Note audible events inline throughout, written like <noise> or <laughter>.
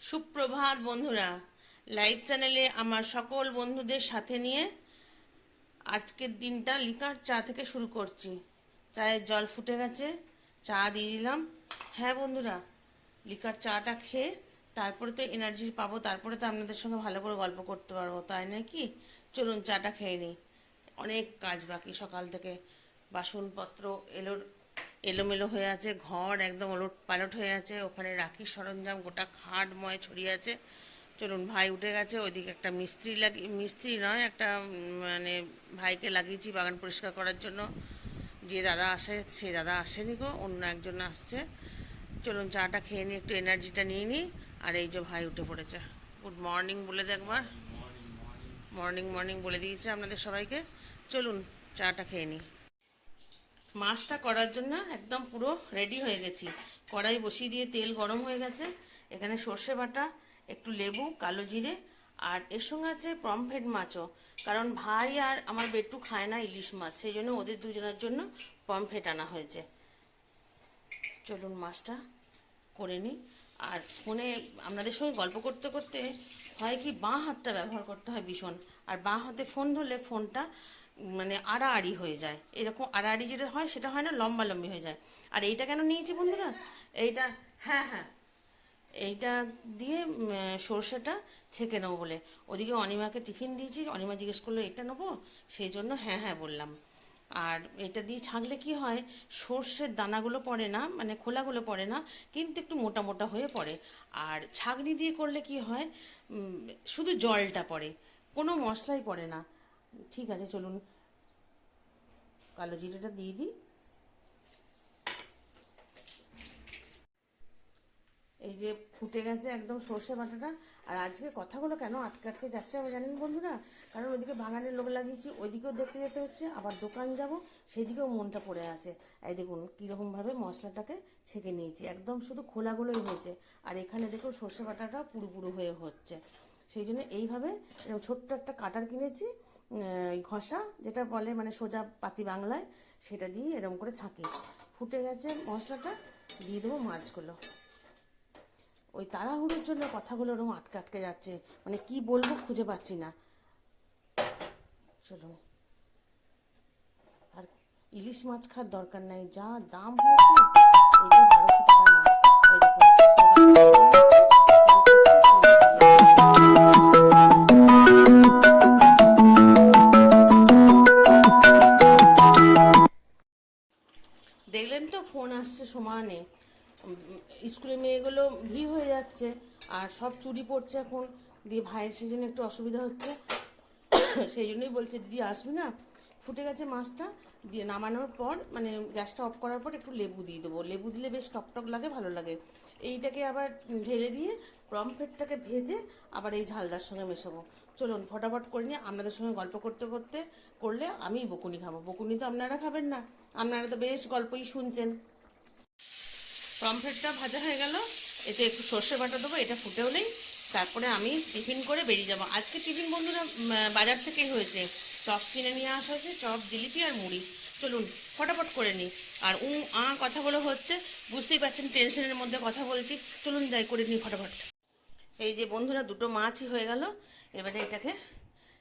সুপ্রভাত বন্ধুরা। লাইভ চ্যানেলে আমার সকল বন্ধুদের সাথে নিয়ে আজকের দিনটা লিকার চা থেকে শুরু করছি। চায়ের জল ফুটে গেছে, চা দিয়ে দিলাম। হ্যাঁ বন্ধুরা, লিকার চাটা খেয়ে তারপরে তো এনার্জি পাবো, তারপরে তো আপনাদের সঙ্গে ভালো করে গল্প করতে পারব, তাই নয় কি? চলুন চাটা খেয়ে নিই। অনেক কাজ বাকি, সকাল থেকে বাসনপত্র এলো এলোমেলো হয়ে আছে ঘর একদম ওলট পালট হয়ে আছে ওখানে রাখি সরঞ্জাম গোটা খাট ময় ছড়িয়ে আছে। চলুন ভাই উঠে গেছে ওইদিকে একটা মিস্ত্রি লাগি মিস্ত্রি নয় একটা মানে ভাইকে লাগিয়েছি বাগান পরিষ্কার করার জন্য। যে দাদা আসে সে দাদা আসেনি গো অন্য একজন আসছে। চলুন চাটা খেয়ে নিই একটু এনার্জিটা নিয়ে নিই আর এই যে ভাই উঠে পড়েছে। গুড মর্নিং বলে দে একবার। মর্নিং মর্নিং বলে দিয়েছে আপনাদের সবাইকে। চলুন চাটা খেয়ে নিই। মাছটা করার জন্য একদম পুরো রেডি হয়ে গেছি। কড়াই বসিয়ে দিয়ে তেল গরম হয়ে গেছে। এখানে সর্ষে বাটা, একটু লেবু, কালো জিরে, আর এর সঙ্গে আছে পমফ্রেট মাছও। কারণ ভাই আর আমার বেটু খায় না ইলিশ মাছ, সেই জন্য ওদের দুজনের জন্য পমফ্রেট আনা হয়েছে। চলুন মাছটা করে নিই। আর ফোনে আপনাদের সঙ্গে গল্প করতে করতে হয় কি, বাঁ হাতটা ব্যবহার করতে হয় ভীষণ। আর বাঁ হাতে ফোন ধরলে ফোনটা মানে আড়াআড়ি হয়ে যায়। এরকম আড়াআড়ি যেটা হয়, সেটা হয় না লম্বা লম্বি হয়ে যায়। আর এইটা কেন নিয়েছি বন্ধুরা? এইটা হ্যাঁ হ্যাঁ। এইটা দিয়ে সর্ষেটা ছেঁকে নেব বলে। ওদিকে অনিমাকে টিফিন দিয়েছি, অনিমা জিজ্ঞেস করল এটা নেব? সেই জন্য হ্যাঁ হ্যাঁ বললাম। আর এটা দিয়ে ছাঁকলে কি হয়, সর্ষের দানাগুলো পড়ে না মানে খোলাগুলো পড়ে না, কিন্তু একটু মোটা মোটা হয়ে পড়ে। আর ছাঁকনি দিয়ে করলে কি হয় শুধু জলটা পড়ে, কোনো মশলাই পড়ে না। ঠিক আছে, চলুন। কালো জিরেটা দিয়ে দিই। এই যে ফুটে গেছে একদম সর্ষে বাটাটা। আর আজকে কথাগুলো কেন আটকে আটকে যাচ্ছে আমি জানেন বন্ধুরা। কারণ ওইদিকে বাগানের লোক লাগিয়েছি, ওইদিকেও দেখতে যেতে হচ্ছে, আবার দোকান যাব সেই দিকেও মনটা পড়ে আছে। এই দেখুন, কীরকমভাবে মশলাটাকে ছেঁকে নিয়েছি। একদম শুধু খোলাগুলোই হয়েছে। আর এখানে দেখুন, সর্ষে বাটাটা পুরো পুরো হয়ে হচ্ছে। সেই জন্য এইভাবে ছোট্ট একটা কাটার কিনেছি। ঘষা, যেটা বলে মানে সোজা পাতি বাংলায়, সেটা দিয়ে এরকম করে ছাঁকি ফুটে গেছে মশলাটা, দিয়ে দেবো মাছগুলো। ওই তাড়াহুড়োর জন্য কথাগুলো ওরকম আটকে আটকে যাচ্ছে মানে কি বলব খুঁজে পাচ্ছি না। চলুন আর ইলিশ মাছ খাওয়ার দরকার নাই, যা দাম হয়েছে সমানে। স্কুলে মেয়েগুলো ভিড় হয়ে যাচ্ছে, আর সব চুরি পড়ছে এখন। দিয়ে ভাইয়ের সেই জন্য একটু অসুবিধা হচ্ছে। <coughs> সেই জন্যই বলছে, দিদি, আসবি না? ফুটে গেছে মাছটা। দিয়ে নামানোর পর মানে গ্যাসটা অফ করার পর একটু লেবু দিয়ে দেবো। লেবু দিলে বেশ টকটক লাগে, ভালো লাগে। এইটাকে আবার ঢেলে দিয়ে প্রমফেটটাকে ভেজে আবার এই ঝালদার সঙ্গে মেশাবো। চলুন, ফটাফট করে নিয়ে আপনাদের সঙ্গে গল্প করতে করতে করলে আমি বকুনি খাব। বকুনি তো আপনারা খাবেন না। আপনারা তো বেশ গল্পই শুনছেন। পমফ্রেটটা ভাজা হয়ে গেল। এতে একটু সর্ষে বাটা দেবো, এটা ফুটেও নেই। তারপরে আমি টিফিন করে বেরিয়ে যাব। আজকে টিফিন বন্ধুরা বাজার থেকেই হয়েছে। চপ কিনে নিয়ে আসা হয়েছে, চপ, জিলিপি আর মুড়ি। চলুন, ফটাফট করে নিই। আর উ আ কথাগুলো হচ্ছে। বুঝতেই পারছেন টেনশনের মধ্যে কথা বলছি। চলুন, যাই, করে নিই ফটাফট। এই যে বন্ধুরা, দুটো মাছই হয়ে গেল। এবারে এটাকে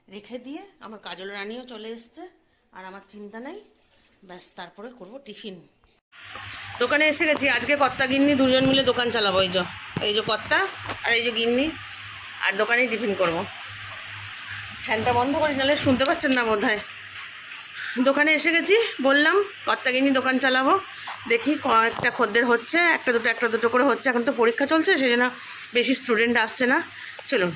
রেখে দিয়ে আমার কাজল রানিও চলে এসছে। আর আমার চিন্তা নাই। ব্যাস, তারপরে করব টিফিন। দোকানে এসে গেছি। আজকে কর্তা গিন্নি দুজন মিলে দোকান চালাবো, এই যে। এই যে কর্তা আর এই যে গিন্নি। আর দোকানেই টিফিন করব। ফ্যানটা বন্ধ করি, নাহলে শুনতে পাচ্ছেন না বোধ দোকানে এসে গেছি, বললাম, কর্তা গিন্নি দোকান চালাবো। দেখি কয়েকটা খদ্দের হচ্ছে, একটা দুটো একটা দুটো করে হচ্ছে। এখন তো পরীক্ষা চলছে, সেই জন্য বেশি স্টুডেন্ট আসছে না। চলুন।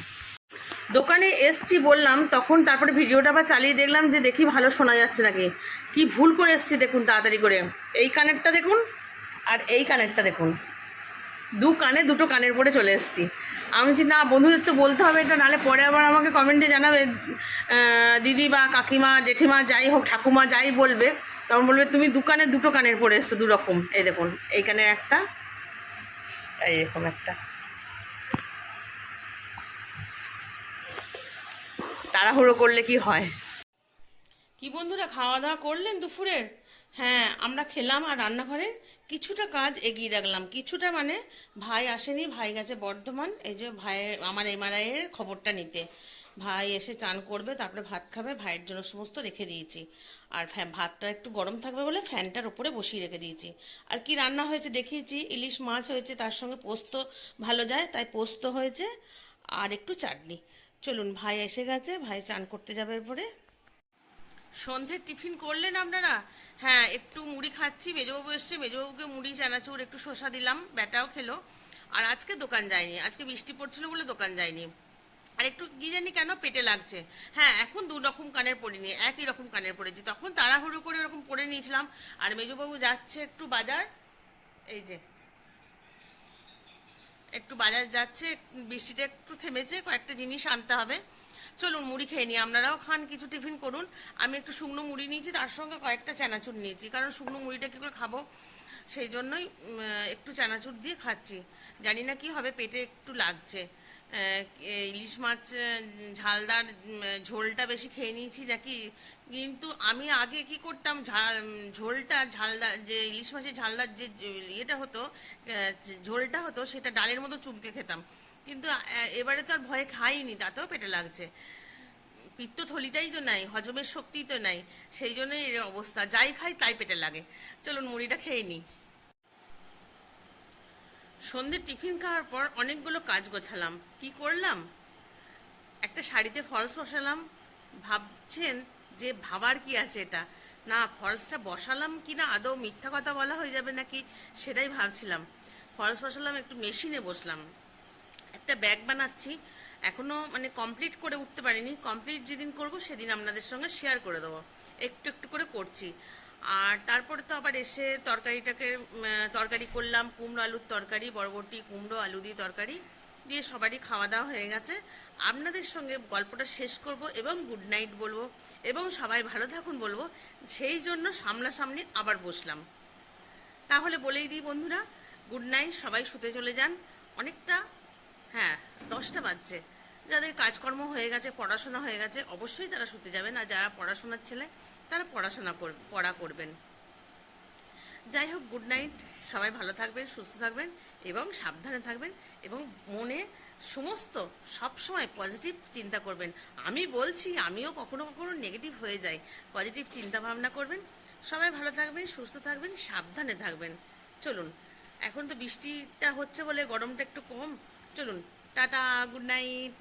দোকানে এসছি, বললাম, তখন তারপরে ভিডিওটা আবার চালিয়ে দেখলাম যে দেখি ভালো শোনা যাচ্ছে নাকি। কি ভুল করে এসছি, দেখুন তাড়াতাড়ি করে। এই কানেরটা দেখুন। আর এই কানেরটা দেখুন। দু কানে, দুটো কানের পরে চলে এসেছি। আমি বলছি, না, বন্ধুদের তো বলতে হবে এটা, নাহলে পরে আবার আমাকে কমেন্টে জানাবে। দিদি বা কাকিমা, জেঠিমা, যাই হোক, ঠাকুমা যাই বলবে। তখন বলবে, তুমি দু কানে, দুটো কানের পরে এসছো, দু রকম। এই দেখুন, এই কানের একটা, এই এরকম একটা। তাড়াহুড়ো করলে কি হয়? কি বন্ধুরা খাওয়া দাওয়া করলেন দুপুরের? হ্যাঁ আমরা খেলাম আর রান্নাঘরে কিছুটা কাজ এগিয়ে রাখলাম। কিছুটা মানে ভাই আসেনি, ভাই গেছে বর্ধমান। এই যে ভাই, আমার এমআরআই এর খবরটা নিতে। ভাই এসে চান করবে, তারপরে ভাত খাবে, ভাইয়ের জন্য সমস্ত রেখে দিয়েছি। আর ভাতটা একটু গরম থাকবে বলে ফ্যানটার উপরে বসিয়ে রেখে দিয়েছি। আর কি রান্না হয়েছে দেখিয়েছি, ইলিশ মাছ হয়েছে, তার সঙ্গে পোস্ত ভালো যায়, তাই পোস্ত হয়েছে আর একটু চাটনি। চলুন, ভাই এসে গেছে, ভাই চান করতে যাবে এরপরে। সন্ধ্যের টিফিন করলেন আপনারা? হ্যাঁ একটু মুড়ি খাচ্ছি, মেজবাবু এসছে, মেজবাবুকে মুড়ি, চানাচুর, একটু শসা দিলাম, ব্যাটাও খেলো। আর আজকে দোকান যায়নি, আজকে বৃষ্টি পড়ছিল বলে দোকান যায়নি। আর একটু কি জানি কেন পেটে লাগছে। হ্যাঁ এখন দু রকম কানের পরিনি একই রকম কানের পরেছি। তখন তাড়াহুড়ো করে ওরকম পরে নিয়েছিলাম। আর মেজবাবু যাচ্ছে একটু বাজার, এই যে। একটু বাজার যাচ্ছে, বৃষ্টিটা একটু থেমেছে, কয়েকটা জিনিস আনতে হবে। চলুন মুড়ি খেয়ে নিই, আপনারাও খান কিছু টিফিন করুন। আমি একটু শুকনো মুড়ি নিয়েছি, তার সঙ্গে কয়েকটা চানাচুর নিয়েছি, কারণ শুকনো মুড়িটা কী করে খাব? সেই জন্যই একটু চানাচুর দিয়ে খাচ্ছি। জানি না কি হবে, পেটে একটু লাগছে। ইলিশ মাছ ঝালদার ঝোলটা বেশি খেয়ে নিয়েছি নাকি? কিন্তু আমি আগে কি করতাম, ঝাল, ঝোলটা ঝালদার যে ইলিশ মাছের ঝালদার যে ইয়েটা হতো ঝোলটা হতো, সেটা ডালের মতো চুমকে খেতাম। কিন্তু এবারে তো আর ভয়ে খাইনি, তাতেও পেটে লাগছে। পিত্তথলিটাই তো নাই, হজমের শক্তি তো নাই, সেই জন্যই এর অবস্থা। যাই খাই তাই পেটে লাগে। চলুন, মুড়িটা খেয়ে নিই। সন্ধ্যে টিফিন খাওয়ার পর অনেকগুলো কাজ গোছালাম। কি করলাম? একটা শাড়িতে ফলস বসালাম। ভাবছেন যে ভাবার কি আছে এটা? না, ফলসটা বসালাম কি না, আদৌ মিথ্যা কথা বলা হয়ে যাবে নাকি, সেটাই ভাবছিলাম। ফলস বসালাম, একটু মেশিনে বসলাম। একটা ব্যাগ বানাচ্ছি, এখনও মানে কমপ্লিট করে উঠতে পারিনি। কমপ্লিট যেদিন করব সেদিন আপনাদের সঙ্গে শেয়ার করে দেবো। একটু একটু করে করছি। আর তারপরে তো আবার এসে তরকারিটাকে তরকারি করলাম, কুমড়ো আলুর তরকারি, বরবটি, কুমড়ো, আলু দিয়ে তরকারি, দিয়ে সবারই খাওয়া দাওয়া হয়ে গেছে। আপনাদের সঙ্গে গল্পটা শেষ করব এবং গুড নাইট বলব এবং সবাই ভালো থাকুন বলব, সেই জন্য সামনাসামনি আবার বসলাম। তাহলে বলেই দিই বন্ধুরা গুড নাইট সবাই শুতে চলে যান। অনেকটা হ্যাঁ দশটা বাজছে। যাদের কাজকর্ম হয়ে গেছে, পড়াশোনা হয়ে গেছে, অবশ্যই তারা শুতে যাবেন। আর যারা পড়াশোনার ছেলে, তারা পড়াশোনা কর, পড়া করবেন। যাই হোক গুড নাইট সবাই ভালো থাকবেন, সুস্থ থাকবেন এবং সাবধানে থাকবেন এবং মনে সমস্ত সবসময় পজিটিভ চিন্তা করবেন। আমি বলছি, আমিও কখনো কখনো নেগেটিভ হয়ে যাই। পজিটিভ চিন্তা ভাবনা করবেন। সবাই ভালো থাকবেন, সুস্থ থাকবেন, সাবধানে থাকবেন। চলুন, এখন তো বৃষ্টিটা হচ্ছে বলে গরমটা একটু কম। চলুন টাটা গুড নাইট।